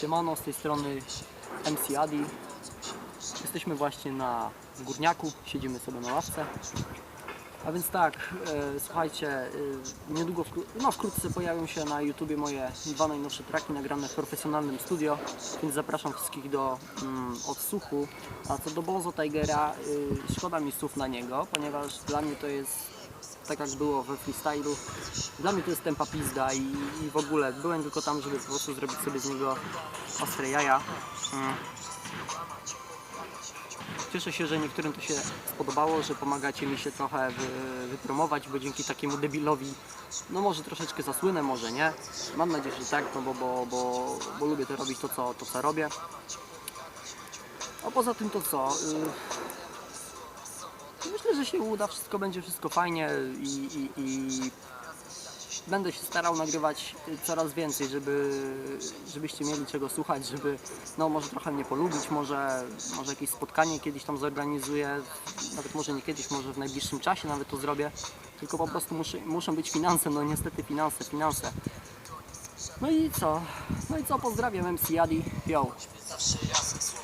Siemano, z tej strony MC Adi. Jesteśmy właśnie na Górniaku, siedzimy sobie na ławce. A więc tak, e, słuchajcie, e, niedługo, wkró- no wkrótce pojawią się na YouTubie moje dwa najnowsze traki nagrane w profesjonalnym studio, więc zapraszam wszystkich do mm, odsłuchu. A co do Bozo Tigera, y, szkoda mi słów na niego, ponieważ dla mnie to jest tak jak było we freestylu. Dla mnie to jest tempa pizda i, i w ogóle byłem tylko tam, żeby po prostu zrobić sobie z niego ostre jaja. Mm. Cieszę się, że niektórym to się spodobało, że pomagacie mi się trochę wy, wypromować, bo dzięki takiemu debilowi, no może troszeczkę zasłynę, może nie. Mam nadzieję, że tak, no bo, bo, bo, bo lubię to robić to co, to, co robię. A poza tym to co? Y, Myślę, że się uda, wszystko będzie wszystko fajnie i, i, i będę się starał nagrywać coraz więcej, żeby, żebyście mieli czego słuchać, żeby no może trochę mnie polubić, może, może jakieś spotkanie kiedyś tam zorganizuję, nawet może nie kiedyś, może w najbliższym czasie nawet to zrobię, tylko po prostu muszę, muszą być finanse, no niestety finanse, finanse. No i co? No i co, pozdrawiam MC Adi, yo.